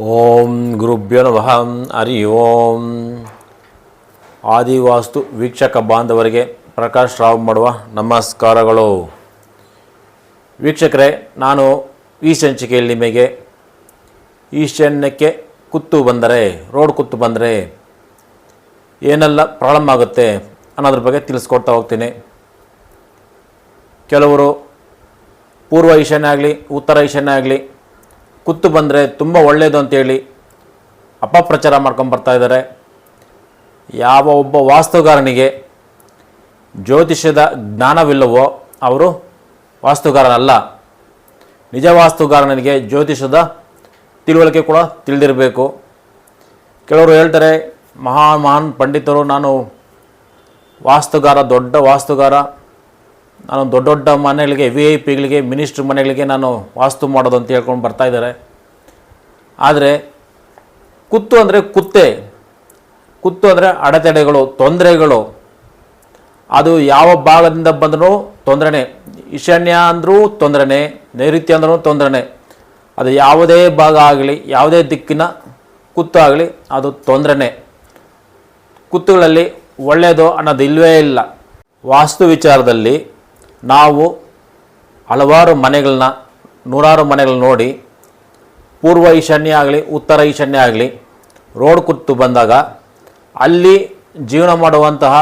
ಓಂ ಗುರುಭ್ಯೋ ನಮಃ ಹರಿ ಓಂ ಆದಿವಾಸ್ತು ವೀಕ್ಷಕ ಬಾಂಧವರಿಗೆ ಪ್ರಕಾಶ್ ರಾವ್ ಮಾಡುವ ನಮಸ್ಕಾರಗಳು. ವೀಕ್ಷಕರೇ, ನಾನು ಈ ಸಂಚಿಕೆಯಲ್ಲಿ ನಿಮಗೆ ಈಶಾನ್ಯಕ್ಕೆ ಕುತ್ತು ಬಂದರೆ, ರೋಡ್ ಕುತ್ತು ಬಂದರೆ ಏನೆಲ್ಲ ಪ್ರಾಬ್ಲಮ್ ಆಗುತ್ತೆ ಅನ್ನೋದ್ರ ಬಗ್ಗೆ ತಿಳಿಸ್ಕೊಡ್ತಾ ಹೋಗ್ತೀನಿ. ಕೆಲವರು ಪೂರ್ವ ಈಶಾನ್ಯ ಆಗಲಿ, ಉತ್ತರ ಈಶಾನ್ಯ ಆಗಲಿ ಕುತ್ತು ಬಂದರೆ ತುಂಬ ಒಳ್ಳೆಯದು ಅಂತೇಳಿ ಅಪಪ್ರಚಾರ ಮಾಡ್ಕೊಂಡು ಬರ್ತಾ ಇದ್ದಾರೆ. ಯಾವ ಒಬ್ಬ ವಾಸ್ತುಗಾರನಿಗೆ ಜ್ಯೋತಿಷ್ಯದ ಜ್ಞಾನವಿಲ್ಲವೋ ಅವರು ವಾಸ್ತುಗಾರನಲ್ಲ. ನಿಜ ವಾಸ್ತುಗಾರನಿಗೆ ಜ್ಯೋತಿಷ್ಯದ ತಿಳುವಳಿಕೆ ಕೂಡ ತಿಳಿದಿರಬೇಕು. ಕೆಲವರು ಹೇಳ್ತಾರೆ, ಮಹಾನ್ ಮಹಾನ್ ಪಂಡಿತರು, ನಾನು ವಾಸ್ತುಗಾರ, ದೊಡ್ಡ ವಾಸ್ತುಗಾರ ನಾನು ದೊಡ್ಡ ದೊಡ್ಡ ಮನೆಗಳಿಗೆ ವಿ ಐ ಪಿಗಳಿಗೆ ಮಿನಿಸ್ಟ್ರ್ ಮನೆಗಳಿಗೆ ನಾನು ವಾಸ್ತು ಮಾಡೋದು ಅಂತ ಹೇಳ್ಕೊಂಡು ಬರ್ತಾ ಇದ್ದಾರೆ. ಆದರೆ ಕುತ್ತು ಅಂದರೆ ಕುತ್ತೆ, ಕುತ್ತು ಅಂದರೆ ಅಡೆತಡೆಗಳು, ತೊಂದರೆಗಳು. ಅದು ಯಾವ ಭಾಗದಿಂದ ಬಂದರೂ ತೊಂದರೆನೇ. ಈಶಾನ್ಯ ಅಂದರೂ ತೊಂದರೆನೇ, ನೈಋತ್ಯ ಅಂದ್ರೂ ತೊಂದರೆ ಅದು ಯಾವುದೇ ಭಾಗ ಆಗಲಿ, ಯಾವುದೇ ದಿಕ್ಕಿನ ಕುತ್ತು ಆಗಲಿ, ಅದು ತೊಂದರೆನೇ. ಕುತ್ತುಗಳಲ್ಲಿ ಒಳ್ಳೆಯದು ಅನ್ನೋದು ಇಲ್ಲವೇ ಇಲ್ಲ. ವಾಸ್ತು ವಿಚಾರದಲ್ಲಿ ನಾವು ಹಲವಾರು ಮನೆಗಳನ್ನ, ನೂರಾರು ಮನೆಗಳನ್ನ ನೋಡಿ, ಪೂರ್ವ ಈಶಾನ್ಯ ಆಗಲಿ, ಉತ್ತರ ಈಶಾನ್ಯ ಆಗಲಿ, ರೋಡ್ ಕುತ್ತು ಬಂದಾಗ ಅಲ್ಲಿ ಜೀವನ ಮಾಡುವಂತಹ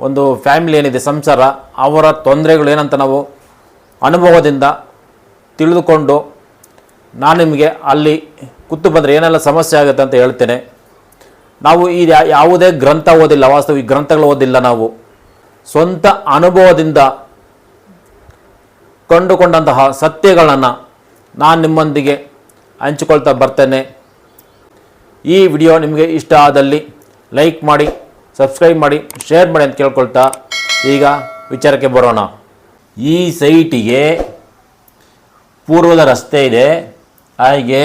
ಒಂದು ಫ್ಯಾಮಿಲಿ ಏನಿದೆ, ಸಂಸಾರ, ಅವರ ತೊಂದರೆಗಳು ಏನಂತ ನಾವು ಅನುಭವದಿಂದ ತಿಳಿದುಕೊಂಡು ನಾನು ನಿಮಗೆ ಅಲ್ಲಿ ಕುತ್ತು ಬಂದರೆ ಏನೆಲ್ಲ ಸಮಸ್ಯೆ ಆಗುತ್ತೆ ಅಂತ ಹೇಳ್ತೇನೆ. ನಾವು ಈ ಯಾವುದೇ ಗ್ರಂಥ ಓದಿಲ್ಲ ವಾಸ್ತವ ಈ ಗ್ರಂಥಗಳು ಓದಿಲ್ಲ ನಾವು. ಸ್ವಂತ ಅನುಭವದಿಂದ ಕಂಡುಕೊಂಡಂತಹ ಸತ್ಯಗಳನ್ನು ನಾನು ನಿಮ್ಮೊಂದಿಗೆ ಹಂಚಿಕೊಳ್ತಾ ಬರ್ತೇನೆ. ಈ ವಿಡಿಯೋ ನಿಮಗೆ ಇಷ್ಟ ಆದಲ್ಲಿ ಲೈಕ್ ಮಾಡಿ, ಸಬ್ಸ್ಕ್ರೈಬ್ ಮಾಡಿ, ಶೇರ್ ಮಾಡಿ ಅಂತ ಕೇಳ್ಕೊಳ್ತಾ ಈಗ ವಿಚಾರಕ್ಕೆ ಬರೋಣ. ಈ ಸೈಟಿಗೆ ಪೂರ್ವದ ರಸ್ತೆ ಇದೆ. ಹಾಗೆ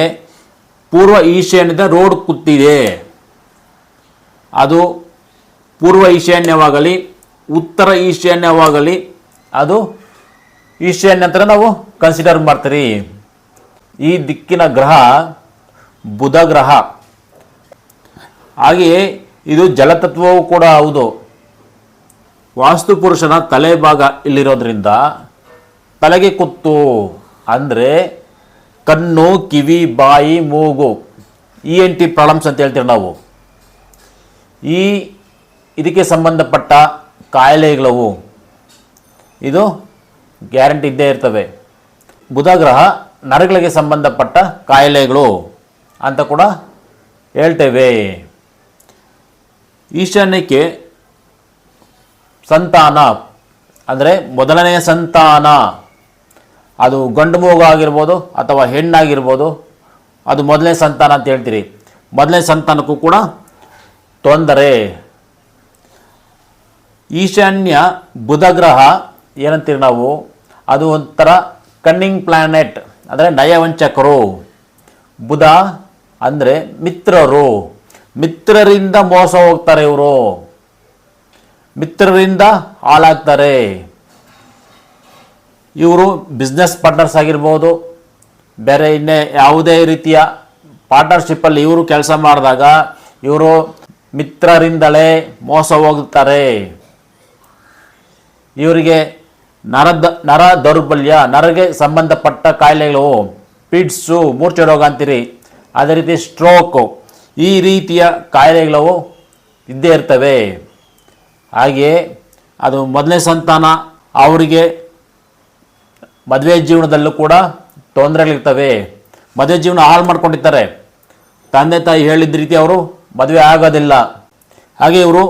ಪೂರ್ವ ಈಶಾನ್ಯದ ರೋಡ್ ಕುತ್ತಿದೆ. ಅದು ಪೂರ್ವ ಈಶಾನ್ಯವಾಗಲಿ, ಉತ್ತರ ಈಶಾನ್ಯವಾಗಲಿ, ಅದು ಈಶಾನ್ಯ ನಂತರ ನಾವು ಕನ್ಸಿಡರ್ ಮಾಡ್ತೀರಿ. ಈ ದಿಕ್ಕಿನ ಗ್ರಹ ಬುಧ ಗ್ರಹ. ಹಾಗೆಯೇ ಇದು ಜಲತತ್ವವೂ ಕೂಡ ಹೌದು. ವಾಸ್ತು ಪುರುಷನ ತಲೆ ಭಾಗ ಇಲ್ಲಿರೋದ್ರಿಂದ ತಲೆಗೆ ಕುತ್ತು. ಅಂದರೆ ಕಣ್ಣು, ಕಿವಿ, ಬಾಯಿ, ಮೂಗು ಇ ಎನ್ ಟಿ ಪ್ರಾಬ್ಲಮ್ಸ್ ಅಂತ ಹೇಳ್ತೀವಿ ನಾವು. ಈ ಇದಕ್ಕೆ ಸಂಬಂಧಪಟ್ಟ ಕಾಯಿಲೆಗಳವು. ಇದು ಗ್ಯಾರಂಟಿ ಇದ್ದೇ ಇರ್ತವೆ. ಬುಧ ಗ್ರಹ ನರಗಳಿಗೆ ಸಂಬಂಧಪಟ್ಟ ಕಾಯಿಲೆಗಳು ಅಂತ ಕೂಡ ಹೇಳ್ತೇವೆ. ಈಶಾನ್ಯಕ್ಕೆ ಸಂತಾನ ಅಂದರೆ ಮೊದಲನೆಯ ಸಂತಾನ. ಅದು ಗಂಡು ಮೂಗು ಆಗಿರ್ಬೋದು ಅಥವಾ ಹೆಣ್ಣಾಗಿರ್ಬೋದು. ಅದು ಮೊದಲನೇ ಸಂತಾನ ಅಂತ ಹೇಳ್ತೀರಿ. ಮೊದಲನೇ ಸಂತಾನಕ್ಕೂ ಕೂಡ ತೊಂದರೆ. ಈಶಾನ್ಯ ಬುಧ ಏನಂತೀರಿ ನಾವು? ಅದು ಒಂಥರ ಕನ್ನಿಂಗ್ ಪ್ಲಾನೆಟ್, ಅಂದರೆ ನಯವಂಚಕರು. ಬುಧ ಅಂದರೆ ಮಿತ್ರರು. ಮಿತ್ರರಿಂದ ಮೋಸ ಹೋಗ್ತಾರೆ ಇವರು. ಮಿತ್ರರಿಂದ ಹಾಳಾಗ್ತಾರೆ. ಇವರು ಬಿಸ್ನೆಸ್ ಪಾರ್ಟ್ನರ್ಸ್ ಆಗಿರ್ಬೋದು, ಬೇರೆ ಇನ್ನೇ ಯಾವುದೇ ರೀತಿಯ ಪಾರ್ಟ್ನರ್ಶಿಪ್ಪಲ್ಲಿ ಇವರು ಕೆಲಸ ಮಾಡಿದಾಗ ಇವರು ಮಿತ್ರರಿಂದಲೇ ಮೋಸ ಹೋಗುತ್ತಾರೆ ಇವರಿಗೆ ನರದ ನರ ದೌರ್ಬಲ್ಯ, ನರಗೆ ಸಂಬಂಧಪಟ್ಟ ಕಾಯಿಲೆಗಳು, ಪಿಡ್ಸು, ಮೂರ್ಛೆ ರೋಗ ಅಂತೀರಿ. ಅದೇ ರೀತಿ ಸ್ಟ್ರೋಕು, ಈ ರೀತಿಯ ಕಾಯಿಲೆಗಳು ಇದ್ದೇ ಇರ್ತವೆ. ಹಾಗೆಯೇ ಅದು ಮೊದಲನೇ ಸಂತಾನ, ಅವರಿಗೆ ಮದುವೆ ಜೀವನದಲ್ಲೂ ಕೂಡ ತೊಂದರೆಗಳಿರ್ತವೆ. ಮದುವೆ ಜೀವನ ಹಾಳು ಮಾಡ್ಕೊಂಡಿರ್ತಾರೆ. ತಂದೆ ತಾಯಿ ಹೇಳಿದ ರೀತಿ ಅವರು ಮದುವೆ ಆಗೋದಿಲ್ಲ. ಹಾಗೆ ಇವರು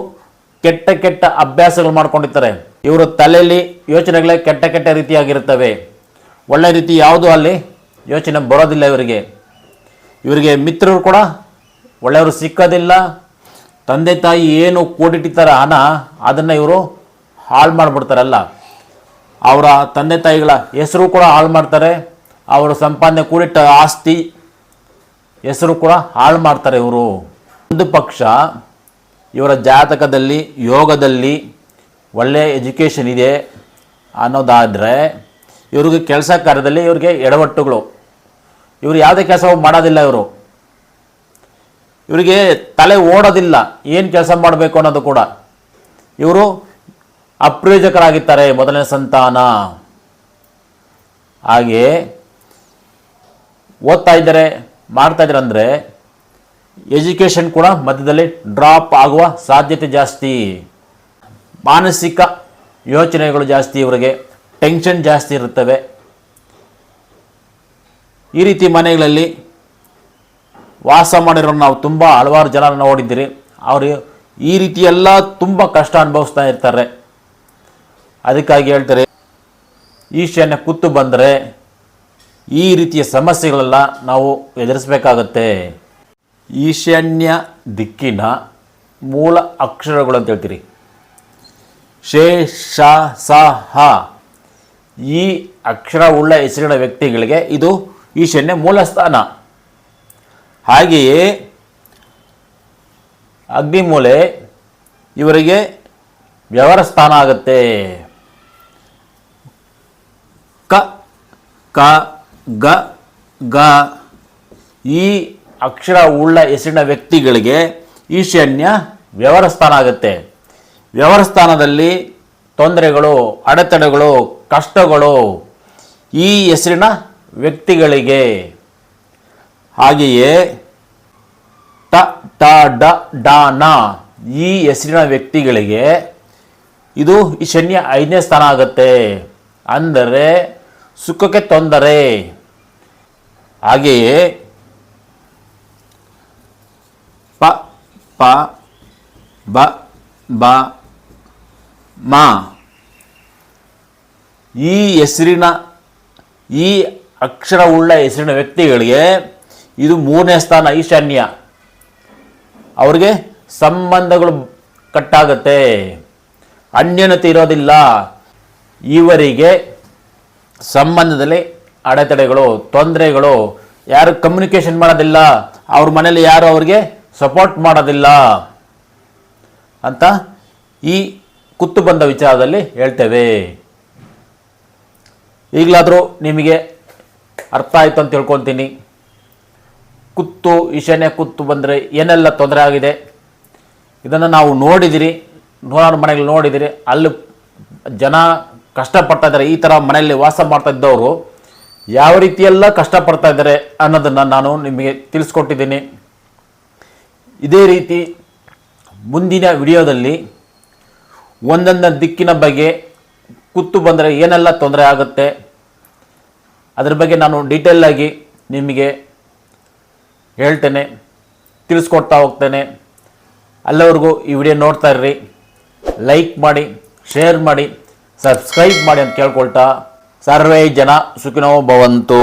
ಕೆಟ್ಟ ಕೆಟ್ಟ ಅಭ್ಯಾಸಗಳು ಮಾಡ್ಕೊಂಡಿರ್ತಾರೆ. ಇವರು ತಲೆಯಲ್ಲಿ ಯೋಚನೆಗಳೇ ಕೆಟ್ಟ ಕೆಟ್ಟ ರೀತಿಯಾಗಿರುತ್ತವೆ. ಒಳ್ಳೆ ರೀತಿ ಯಾವುದು ಅಲ್ಲಿ? ಯೋಚನೆ ಬರೋದಿಲ್ಲ ಇವರಿಗೆ. ಇವರಿಗೆ ಮಿತ್ರರು ಕೂಡ ಒಳ್ಳೆಯವರು ಸಿಕ್ಕೋದಿಲ್ಲ. ತಂದೆ ತಾಯಿ ಏನು ಕೂಡಿಟ್ಟಿರ್ತಾರೆ ಹಣ, ಅದನ್ನು ಇವರು ಹಾಳು ಮಾಡಿಬಿಡ್ತಾರಲ್ಲ. ಅವರ ತಂದೆ ತಾಯಿಗಳ ಹೆಸರು ಕೂಡ ಹಾಳು ಮಾಡ್ತಾರೆ. ಅವರು ಸಂಪಾದನೆ ಕೂಡಿಟ್ಟ ಆಸ್ತಿ ಹೆಸರು ಕೂಡ ಹಾಳು ಮಾಡ್ತಾರೆ ಇವರು. ಒಂದು ಪಕ್ಷ ಇವರ ಜಾತಕದಲ್ಲಿ, ಯೋಗದಲ್ಲಿ ಒಳ್ಳೆಯ ಎಜುಕೇಷನ್ ಇದೆ ಅನ್ನೋದಾದರೆ ಇವ್ರಿಗೆ ಕೆಲಸ ಕಾರ್ಯದಲ್ಲಿ ಇವ್ರಿಗೆ ಎಡವಟ್ಟುಗಳು. ಇವರು ಯಾವುದೇ ಕೆಲಸ ಮಾಡೋದಿಲ್ಲ ಇವರು. ಇವರಿಗೆ ತಲೆ ಓಡೋದಿಲ್ಲ, ಏನು ಕೆಲಸ ಮಾಡಬೇಕು ಅನ್ನೋದು ಕೂಡ. ಇವರು ಅಪ್ರಯೋಜಕರಾಗಿರ್ತಾರೆ ಮೊದಲನೇ ಸಂತಾನ. ಹಾಗೆ ಓದ್ತಾ ಇದ್ದಾರೆ, ಮಾಡ್ತಾ ಇದ್ದಾರೆ ಅಂದರೆ ಎಜುಕೇಷನ್ ಕೂಡ ಮಧ್ಯದಲ್ಲಿ ಡ್ರಾಪ್ ಆಗುವ ಸಾಧ್ಯತೆ ಜಾಸ್ತಿ. ಮಾನಸಿಕ ಯೋಚನೆಗಳು ಜಾಸ್ತಿ ಇವರಿಗೆ ಟೆನ್ಷನ್ ಜಾಸ್ತಿ ಇರುತ್ತವೆ. ಈ ರೀತಿ ಮನೆಗಳಲ್ಲಿ ವಾಸ ಮಾಡಿರೋ ನಾವು ತುಂಬ ಹಲವಾರು ಜನ ನೋಡಿದ್ದೀರಿ. ಅವರು ಈ ರೀತಿ ಎಲ್ಲ ತುಂಬ ಕಷ್ಟ ಅನುಭವಿಸ್ತಾ ಇರ್ತಾರೆ. ಅದಕ್ಕಾಗಿ ಹೇಳ್ತಾರೆ ಈಶಾನ್ಯ ಕುತ್ತು ಬಂದರೆ ಈ ರೀತಿಯ ಸಮಸ್ಯೆಗಳೆಲ್ಲ ನಾವು ಎದುರಿಸಬೇಕಾಗತ್ತೆ. ಈಶಾನ್ಯ ದಿಕ್ಕಿನ ಮೂಲ ಅಕ್ಷರಗಳು ಅಂತ ಹೇಳ್ತೀರಿ. ಶೇ ಶ ಸ ಹ ಈ ಅಕ್ಷರ ಉಳ್ಳ ಹೆಸರಿನ ವ್ಯಕ್ತಿಗಳಿಗೆ ಇದು ಈಶಾನ್ಯ ಮೂಲ ಸ್ಥಾನ ಹಾಗೆಯೇ ಅಗ್ನಿಮೂಲೆ ಇವರಿಗೆ ವ್ಯವಹಾರ ಸ್ಥಾನ ಆಗುತ್ತೆ. ಕ ಕ, ಗ ಗ. ಈ ಅಕ್ಷರ ಉಳ್ಳ ಹೆಸರಿನ ವ್ಯಕ್ತಿಗಳಿಗೆ ಈಶಾನ್ಯ ವ್ಯವಹಾರ ಸ್ಥಾನ ಆಗುತ್ತೆ. ವ್ಯವಹಾರ ಸ್ಥಾನದಲ್ಲಿ ತೊಂದರೆಗಳು, ಅಡೆತಡೆಗಳು, ಕಷ್ಟಗಳು ಈ ಹೆಸರಿನ ವ್ಯಕ್ತಿಗಳಿಗೆ. ಹಾಗೆಯೇ ಟ ಟ, ಡ ಡ ನ ಈ ಹೆಸರಿನ ವ್ಯಕ್ತಿಗಳಿಗೆ ಇದು ಈ ಶನ್ಯ ಐದನೇ ಸ್ಥಾನ ಆಗುತ್ತೆ. ಅಂದರೆ ಸುಖಕ್ಕೆ ತೊಂದರೆ. ಹಾಗೆಯೇ ಪ ಪ, ಬ ಬ ಮ. ಈ ಹೆಸರಿನ, ಈ ಅಕ್ಷರವುಳ್ಳ ಹೆಸರಿನ ವ್ಯಕ್ತಿಗಳಿಗೆ ಇದು ಮೂರನೇ ಸ್ಥಾನ, ಈಶಾನ್ಯ. ಅವ್ರಿಗೆ ಸಂಬಂಧಗಳು ಕಟ್ಟಾಗತ್ತೆ. ಅನ್ಯನತೆ ಇರೋದಿಲ್ಲ. ಇವರಿಗೆ ಸಂಬಂಧದಲ್ಲಿ ಅಡೆತಡೆಗಳು, ತೊಂದರೆಗಳು, ಯಾರು ಕಮ್ಯುನಿಕೇಷನ್ ಮಾಡೋದಿಲ್ಲ, ಅವ್ರ ಮನೇಲಿ ಯಾರು ಅವ್ರಿಗೆ ಸಪೋರ್ಟ್ ಮಾಡೋದಿಲ್ಲ ಅಂತ ಈ ಕುತ್ತು ಬಂದ ವಿಚಾರದಲ್ಲಿ ಹೇಳ್ತೇವೆ. ಈಗಲಾದರೂ ನಿಮಗೆ ಅರ್ಥ ಆಯಿತು ಅಂತ ತಿಳ್ಕೊತೀನಿ. ಕುತ್ತು, ಈಶಾನ್ಯ ಕುತ್ತು ಬಂದರೆ ಏನೆಲ್ಲ ತೊಂದರೆ ಆಗಿದೆ? ಇದನ್ನು ನಾವು ನೋಡಿದಿರಿ, ನೂರಾರು ಮನೆಗಳು ನೋಡಿದಿರಿ, ಅಲ್ಲಿ ಜನ ಕಷ್ಟಪಡ್ತಾ ಇದ್ದಾರೆ, ಈ ಥರ ಮನೆಯಲ್ಲಿ ವಾಸ ಮಾಡ್ತಾ ಇದ್ದವರು ಯಾವ ರೀತಿಯೆಲ್ಲ ಕಷ್ಟಪಡ್ತಾ ಇದ್ದಾರೆ ಅನ್ನೋದನ್ನು ನಾನು ನಿಮಗೆ ತಿಳಿಸ್ಕೊಟ್ಟಿದ್ದೀನಿ. ಇದೇ ರೀತಿ ಮುಂದಿನ ವಿಡಿಯೋದಲ್ಲಿ ಒಂದೊಂದು ದಿಕ್ಕಿನ ಬಗ್ಗೆ ಕುತ್ತು ಬಂದರೆ ಏನೆಲ್ಲ ತೊಂದರೆ ಆಗುತ್ತೆ, ಅದ್ರ ಬಗ್ಗೆ ನಾನು ಡೀಟೇಲಾಗಿ ನಿಮಗೆ ಹೇಳ್ತೇನೆ, ತಿಳಿಸ್ಕೊಡ್ತಾ ಹೋಗ್ತೇನೆ. ಅಲ್ಲವರೆಗೂ ಈ ವಿಡಿಯೋ ನೋಡ್ತಾ ಇರ್ರಿ ಲೈಕ್ ಮಾಡಿ ಶೇರ್ ಮಾಡಿ ಸಬ್ಸ್ಕ್ರೈಬ್ ಮಾಡಿ ಅಂತ ಕೇಳ್ಕೊಳ್ತಾ, ಸರ್ವೇ ಜನ ಸುಖಿನೋ ಭವಂತು.